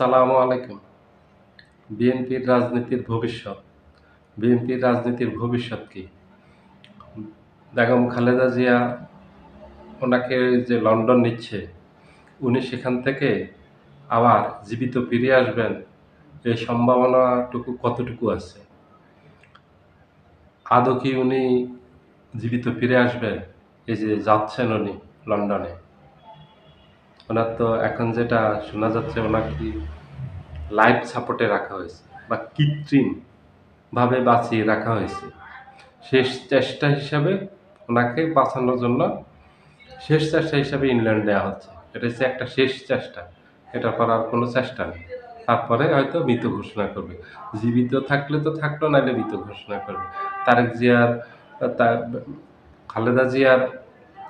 আসসালামু আলাইকুম। বিএনপির রাজনীতির ভবিষ্যৎ। বিএনপির রাজনীতির ভবিষ্যৎ কি? বেগম খালেদা জিয়া ওনাকে যে লন্ডন নিচ্ছে, উনি সেখান থেকে আবার জীবিত ফিরে আসবেন, এই সম্ভাবনাটুকু কতটুকু আছে? আদৌ কি উনি জীবিত ফিরে আসবেন? এই যে যাচ্ছেন উনি লন্ডনে। ওনার তো এখন যেটা শোনা যাচ্ছে ওনাকে লাইফ সাপোর্টে রাখা হয়েছে বা কৃত্রিমভাবে বাঁচিয়ে রাখা হয়েছে। শেষ চেষ্টা হিসাবে ওনাকে বাঁচানোর জন্য শেষ চেষ্টা হিসাবে ইংল্যান্ড দেওয়া হচ্ছে। এটা হচ্ছে একটা শেষ চেষ্টা। এটা করার কোনো চেষ্টা নেই। তারপরে হয়তো মৃত ঘোষণা করবে। জীবিত থাকলে তো থাকল, নাহলে মৃত ঘোষণা করবে। তারেক জিয়ার, তা, খালেদা জিয়ার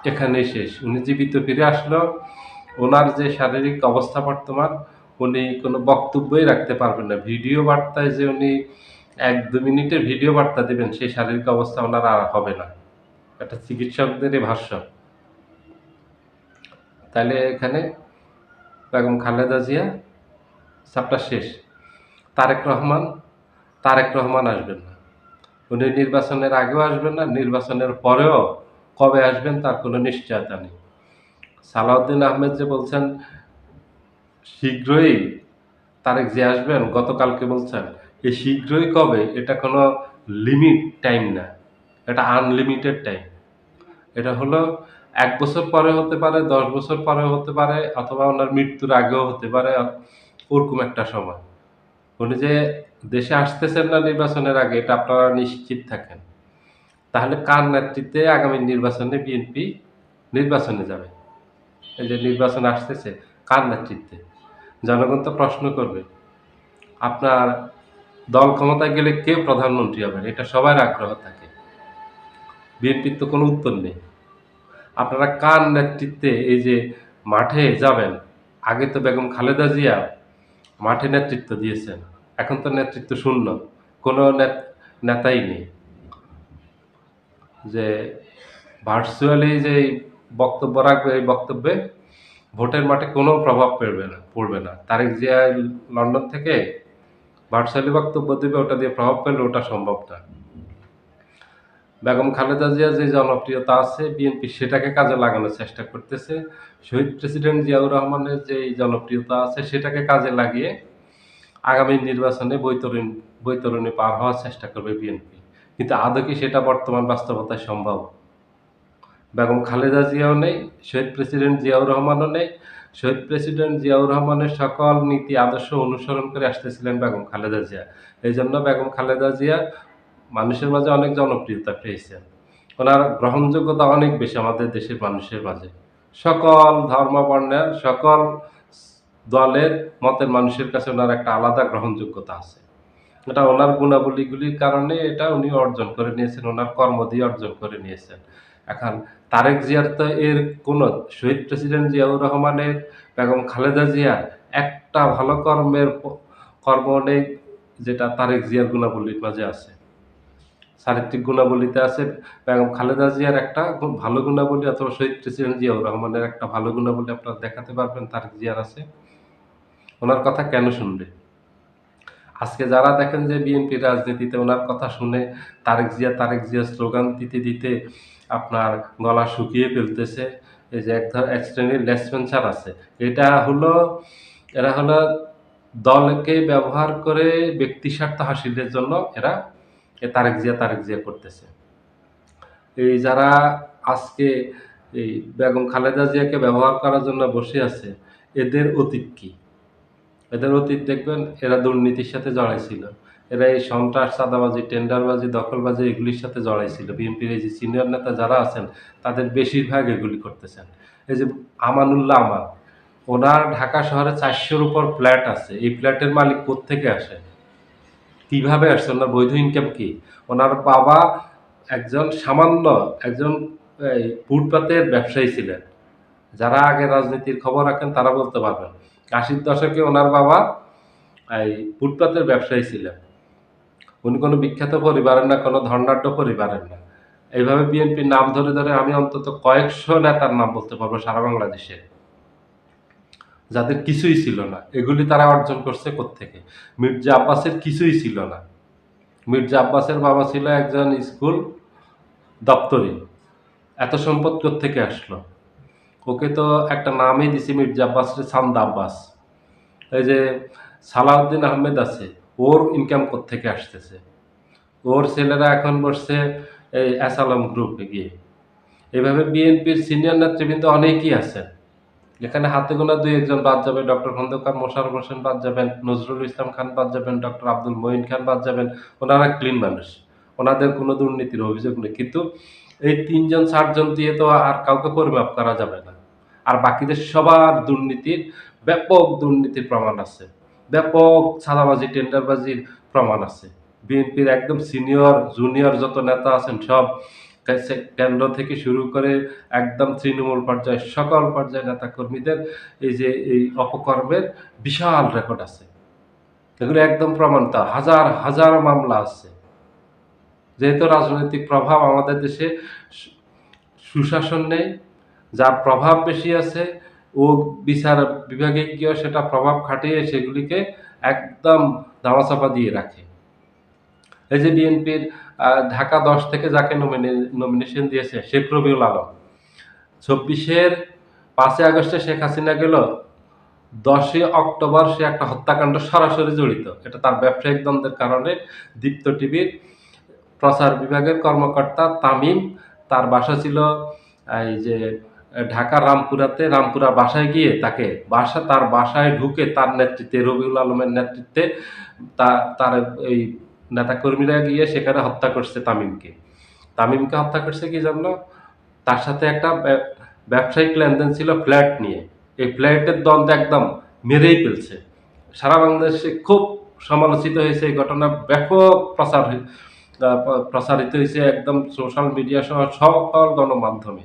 এখানেই শেষ। উনি জীবিত ফিরে আসলো ওনার যে শারীরিক অবস্থা বর্তমান, উনি কোনো বক্তব্যই রাখতে পারবেন না। ভিডিও বার্তায় যে উনি এক দু মিনিটের ভিডিও বার্তা দেবেন, সেই শারীরিক অবস্থা ওনার আর হবে না। এটা চিকিৎসকদেরই ভাষ্য। তাহলে এখানে বেগম খালেদা জিয়া, চাপটা শেষ। তারেক রহমান তারেক রহমান আসবেন না। উনি নির্বাচনের আগেও আসবেন না, নির্বাচনের পরেও কবে আসবেন তার কোনো নিশ্চয়তা নেই। সালাউদ্দিন আহমেদ যে বলছেন, শীঘ্রই তারেক যে আসবেন? গতকালকে বলছেন এই শীঘ্রই কবে? এটা কোনো লিমিট টাইম না। এটা আনলিমিটেড টাইম। এটা হলো এক বছর পরে হতে পারে, দশ বছর পরে হতে পারে, অথবা ওনার মৃত্যুর আগেও হতে পারে, ওরকম একটা সময়। উনি যে দেশে আসতেছেন না নির্বাচনের আগে, এটা আপনারা নিশ্চিত থাকেন। তাহলে কার নেতৃত্বে আগামী নির্বাচনে বিএনপি নির্বাচনে যাবে? এই যে নির্বাচন আসতেছে, কার নেতৃত্বে? জনগণ তো প্রশ্ন করবে, আপনার দল ক্ষমতায় গেলে কে প্রধানমন্ত্রী হবেন? এটা সবার আগ্রহ থাকে। বিএনপির তো কোনো উত্তর নেই। আপনারা কার নেতৃত্বে এই যে মাঠে যাবেন? আগে তো বেগম খালেদা জিয়া মাঠে নেতৃত্ব দিয়েছেন, এখন তো নেতৃত্ব শূন্য, কোনো নেত- নেতাই নেই। যে ভার্চুয়ালি যে বক্তব্য রাখবে, এই বক্তব্যে ভোটের মাঠে কোনো প্রভাব পড়বে না পড়বে না। তারেক জিয়া লন্ডন থেকে ভার্চুয়ালি বক্তব্য দেবে, ওটা দিয়ে প্রভাব পেলে ওটা সম্ভব না। বেগম খালেদা জিয়া যে জনপ্রিয়তা আছে, বিএনপি সেটাকে কাজে লাগানোর চেষ্টা করতেছে। শহীদ প্রেসিডেন্ট জিয়াউর রহমানের যে জনপ্রিয়তা আছে, সেটাকে কাজে লাগিয়ে আগামী নির্বাচনে বৈতরণ, বৈতরণী পার হওয়ার চেষ্টা করবে বিএনপি। কিন্তু আদৌ কি সেটা বর্তমান বাস্তবতায় সম্ভব? বেগম খালেদা জিয়াও নেই, শহীদ প্রেসিডেন্ট জিয়াউর রহমানও নেই। শহীদ প্রেসিডেন্ট জিয়াউর রহমানের সকল নীতি, আদর্শ অনুসরণ করে আসতেছিলেন বেগম খালেদা জিয়া। এই জন্য বেগম খালেদা জিয়া মানুষের মাঝে অনেক জনপ্রিয়তা পেয়েছেন। ওনার গ্রহণযোগ্যতা অনেক বেশি আমাদের দেশের মানুষের মাঝে। সকল ধর্ম বর্ণের সকল দলের মতের মানুষের কাছে ওনার একটা আলাদা গ্রহণযোগ্যতা আছে। এটা ওনার গুণাবলীগুলির কারণে এটা উনি অর্জন করে নিয়েছেন, ওনার কর্ম দিয়ে অর্জন করে নিয়েছেন। এখন তারেক জিয়ার তো এর কোনো শহীদ প্রেসিডেন্ট জিয়াউর রহমানের, বেগম খালেদা জিয়ার একটা ভালো কর্মের কর্ম নেই যেটা তারেক জিয়ার গুণাবলীর মাঝে আছে। চারিত্রিক গুণাবলীতে আছে। বেগম খালেদা জিয়ার একটা ভালো গুণাবলী অথবা শহীদ প্রেসিডেন্ট জিয়াউর রহমানের একটা ভালো গুণাবলী আপনারা দেখাতে পারবেন, তারেক জিয়ার আছে। ওনার কথা কেন শুনবে? আজকে যারা দেখেন যে বিএনপি রাজনীতিতে ওনার কথা শুনে তারেক জিয়া তারেক জিয়া স্লোগান দিতে দিতে আপনার গলা শুকিয়ে ফেলতেছে। এই যে এক ধর, এক শ্রেণির লেসপেন্সার আছে। এটা হলো, এরা হলো দলকে ব্যবহার করে ব্যক্তি স্বার্থ হাসিলের জন্য এরা এ তারেক জিয়া তারেক জিয়া করতেছে। এই যারা আজকে এই বেগম খালেদা জিয়াকে ব্যবহার করার জন্য বসে আছে, এদের অতীত কি? এদের অতীত দেখবেন, এরা দুর্নীতির সাথে জড়াইছিল। এরা এই সন্ত্রাস, চাঁদাবাজি, টেন্ডারবাজি, দখলবাজি এগুলির সাথে জড়াইছিল। বিএনপির এই যে সিনিয়র নেতা যারা আছেন, তাদের বেশিরভাগ এগুলি করতেছেন। এই যে আমানুল্লাহ আমান ওনার ঢাকা শহরে চারশোর উপর ফ্ল্যাট আছে। এই ফ্ল্যাটের মালিক কোত্থেকে আসে? কীভাবে আসছে? ওনার বৈধ ইনকাম কি? ওনার বাবা একজন সামান্য একজন ফুটপাতের ব্যবসায়ী ছিলেন। যারা আগে রাজনীতির খবর রাখেন, তারা বলতে পারবেন আশির দশকে ওনার বাবা এই ফুটপাতের ব্যবসায়ী ছিলেন। উনি কোনো বিখ্যাত পরিবারের না, কোনো ধর্নাঢ্য পরিবারের না। এইভাবে বিএনপির নাম ধরে ধরে আমি অন্তত কয়েকশো নেতার নাম বলতে পারব সারা বাংলাদেশে। যাদের কিছুই ছিল না। এগুলি তারা অর্জন করছে থেকে মির্জা আব্বাসের কিছুই ছিল না। মির্জা আব্বাসের বাবা ছিল একজন স্কুল দপ্তরি। এত সম্পদ থেকে আসলো? ওকে তো একটা নামই দিছি মির্জা আব্বাস সান্দা আব্বাস। এই যে সালাউদ্দিন আহমেদ আছে, ওর ইনকাম থেকে আসতেছে? ওর ছেলেরা এখন বসছে এই অ্যাসালাম গ্রুপে গিয়ে। এভাবে বিএনপির সিনিয়র নেতৃবৃন্দ অনেকেই আছেন। এখানে হাতে গোনা দুই একজন বাদ যাবে ডক্টর খন্দকার মোশারফ হোসেন বাদ যাবেন, নজরুল ইসলাম খান বাদ যাবেন, ডক্টর আব্দুল মঈন খান বাদ যাবেন। ওনারা ক্লিন মানুষ। ওনাদের কোনো দুর্নীতির অভিযোগ নেই। কিন্তু এই তিনজন চারজন দিয়ে তো আর কাউকে পরিমাপ করা যাবে না। আর বাকিদের সবার দুর্নীতির ব্যাপক দুর্নীতির প্রমাণ আছে। ব্যাপক ছাদাবাজি টেন্ডারবাজির প্রমাণ আছে। বিএনপির একদম সিনিয়র, জুনিয়র যত নেতা আছেন সব কেন্দ্র থেকে শুরু করে একদম তৃণমূল পর্যায়ে সকল পর্যায়ে নেতা কর্মীদের এই যে এই অপকর্মের বিশাল রেকর্ড আছে। এগুলো একদম প্রমাণিত হাজার হাজার মামলা আছে। যেহেতু রাজনৈতিক প্রভাব আমাদের দেশে সুশাসন নেই যার প্রভাব বেশি আছে, ও বিচার বিভাগে গিয়ে সেটা প্রভাব খাটিয়ে সেগুলিকে একদম ধামাচাপা দিয়ে রাখে। এই যে বিএনপির ঢাকা দশ থেকে যাকে নমিনেশন দিয়েছে, শেখ রবিউল আলম। চব্বিশের পাঁচই আগস্টে শেখ হাসিনা গেল। দশই অক্টোবর সে একটা হত্যাকাণ্ড সরাসরি জড়িত। এটা তার ব্যবসায়িক দ্বন্দ্বের কারণে দীপ্ত টিভির প্রচার বিভাগের কর্মকর্তা তামিম, তার বাসা ছিল, এই যে ঢাকার রামপুরাতে, রামপুরা বাসায় গিয়ে তাকে বাসা, তার বাসায় ঢুকে তার নেতৃত্বে, রবিউল আলমের নেতৃত্বে তার এই নেতাকর্মীরা গিয়ে সেখানে হত্যা করছে তামিমকে। তামিমকে হত্যা করছে কি জন্য? তার সাথে একটা ব্যবসায়িক লেনদেন ছিল ফ্ল্যাট নিয়ে। এই ফ্ল্যাটের দ্বন্দ্ব একদম মেরেই ফেলছে। সারা বাংলাদেশে খুব সমালোচিত হয়েছে এই ঘটনা, ব্যাপক প্রচার প্রসারিত হয়েছে একদম সোশ্যাল মিডিয়া সহ সকল গণমাধ্যমে।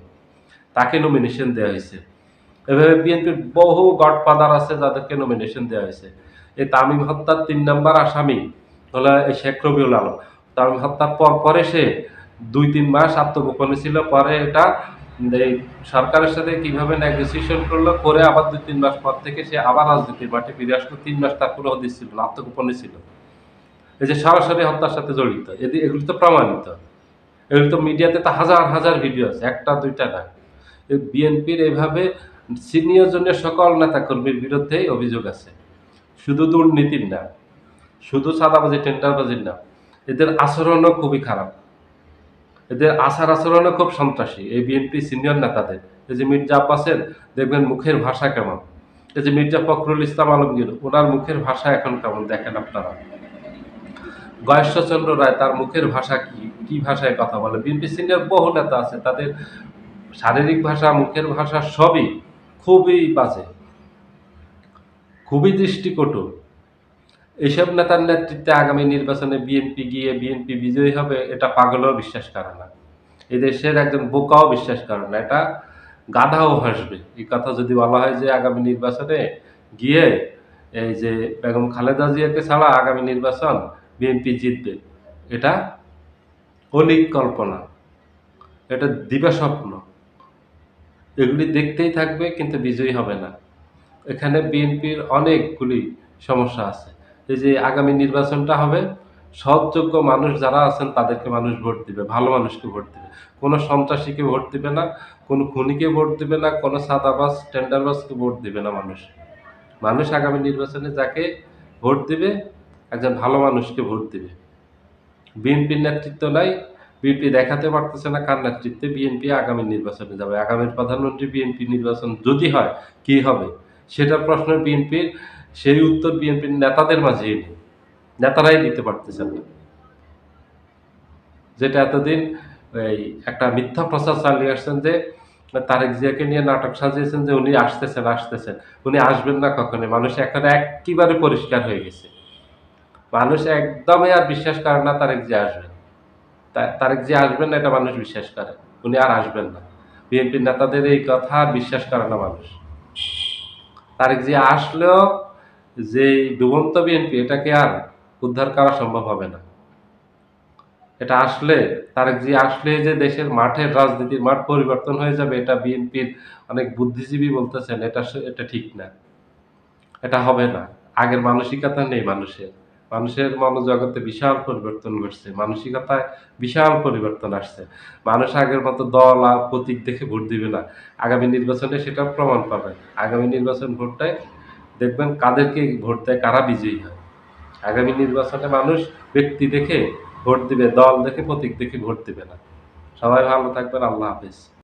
তাকে নমিনেশন দেওয়া হয়েছে। এভাবে বিএনপির বহু গডফাদার আছে যাদেরকে নমিনেশন দেওয়া হয়েছে। এই তামিম হত্যার তিন নম্বর আসামি হলো এই শেখ রবিউল আলম। তামিম হত্যার পর পরে সে দুই তিন মাস আত্মগোপনে ছিল। পরে এটা এই সরকারের সাথে কীভাবে নেগোসিয়েশন করল, করে আবার দুই তিন মাস পর থেকে সে আবার রাজনীতির মাঠে ফিরে আসলো। তিন মাস তার কোনো হদিস ছিল, আত্মগোপনে ছিল। এই যে সরাসরি হত্যার সাথে জড়িত এগুলি তো প্রমাণিত। এগুলি তো মিডিয়াতে তো হাজার হাজার ভিডিও আছে, একটা, দুইটা না। বিএনপির এভাবে সিনিয়র জনের সকল নেতাকর্মীর বিরুদ্ধেই অভিযোগ আছে। শুধু দুর্নীতির না, শুধু সাদাবাজি টেন্ডারবাজির না, এদের আচরণও খুবই খারাপ। এদের আচার আচরণও খুব সন্ত্রাসী। এই বিএনপি সিনিয়র নেতাদের, এই যে মির্জা আব্বাসের, দেখবেন মুখের ভাষা কেমন? এই যে মির্জা ফখরুল ইসলাম আলমগীর, ওনার মুখের ভাষা এখন কেমন দেখেন আপনারা? গয়েশ্বরচন্দ্র রায়, তার মুখের ভাষা কি? কি ভাষায় কথা বলে? বিএনপি সিনিয়র বহু নেতা আছে, তাদের শারীরিক ভাষা, মুখের ভাষা সবই খুবই বাজে, খুবই দৃষ্টিকটু। এইসব নেতার নেতৃত্বে আগামী নির্বাচনে বিএনপি গিয়ে বিএনপি বিজয়ী হবে, এটা পাগলও বিশ্বাস করে না। এই দেশের একজন বোকাও বিশ্বাস করে না, এটা গাধাও হাসবে। এই কথা যদি বলা হয় যে আগামী নির্বাচনে গিয়ে এই যে বেগম খালেদা জিয়াকে ছাড়া আগামী নির্বাচন বিএনপি জিতবে, এটা অলিক কল্পনা, এটা দিবা স্বপ্ন এগুলি দেখতেই থাকবে, কিন্তু বিজয়ী হবে না। এখানে বিএনপির অনেকগুলি সমস্যা আছে। এই যে আগামী নির্বাচনটা হবে সৎযোগ্য মানুষ যারা আছেন তাদেরকে মানুষ ভোট দিবে, ভালো মানুষকে ভোট দিবে। কোনো সন্ত্রাসীকে ভোট দিবে না, কোনো খুনিকে ভোট দিবে না, কোনো সাদাবাস, টেন্ডারবাসকে ভোট দিবে না মানুষ। মানুষ আগামী নির্বাচনে যাকে ভোট দিবে, একজন ভালো মানুষকে ভোট দিবে। বিএনপির নেতৃত্ব নাই বিএনপি দেখাতে পারতেছে না কার নেতৃত্বে বিএনপি আগামী নির্বাচনে যাবে। আগামীর প্রধানমন্ত্রী বিএনপি নির্বাচন যদি হয়, কি হবে? সেটার প্রশ্ন বিএনপির, সেই উত্তর বিএনপির নেতাদের মাঝেই নেই। নেতারাই দিতে পারতেছেন না। যেটা এতদিন এই একটা মিথ্যা প্রচার চালিয়ে আসছেন যে, তারেক জিয়াকে নিয়ে নাটক সাজিয়েছেন যে উনি আসতেছেন আসতেছেন। উনি আসবেন না কখনোই। মানুষ এখন একেবারে পরিষ্কার হয়ে গেছে। মানুষ একদমই আর বিশ্বাস করে না তারেক জিয়া আসবেন। তারেক যে আসবেন না, এটা মানুষ বিশ্বাস করে। উনি আর আসবেন না। বিএনপির নেতাদের এই কথা বিশ্বাস করে না মানুষ। তারেক যে আসলেও যে ডুবন্ত বিএনপি, এটাকে আর উদ্ধার করা সম্ভব হবে না। এটা আসলে, তারেক জি আসলে যে দেশের মাঠের রাজনীতির মাঠ পরিবর্তন হয়ে যাবে, এটা বিএনপির অনেক বুদ্ধিজীবী বলতেছেন, এটা এটা ঠিক না। এটা হবে না। আগের মানসিকতা নেই মানুষের। মানুষের মনোজগতে বিশাল পরিবর্তন ঘটছে, মানসিকতায় বিশাল পরিবর্তন আসছে। মানুষ আগের মতো দল আর প্রতীক দেখে ভোট দিবে না। আগামী নির্বাচনে সেটা প্রমাণ পাবে। আগামী নির্বাচন ভোটটায় দেখবেন কাদেরকে ভোট দেয়, কারা বিজয়ী হয়। আগামী নির্বাচনে মানুষ ব্যক্তি দেখে ভোট দিবে, দল দেখে প্রতীক দেখে ভোট দিবে না। সবাই ভালো থাকবেন, আল্লাহ হাফেজ।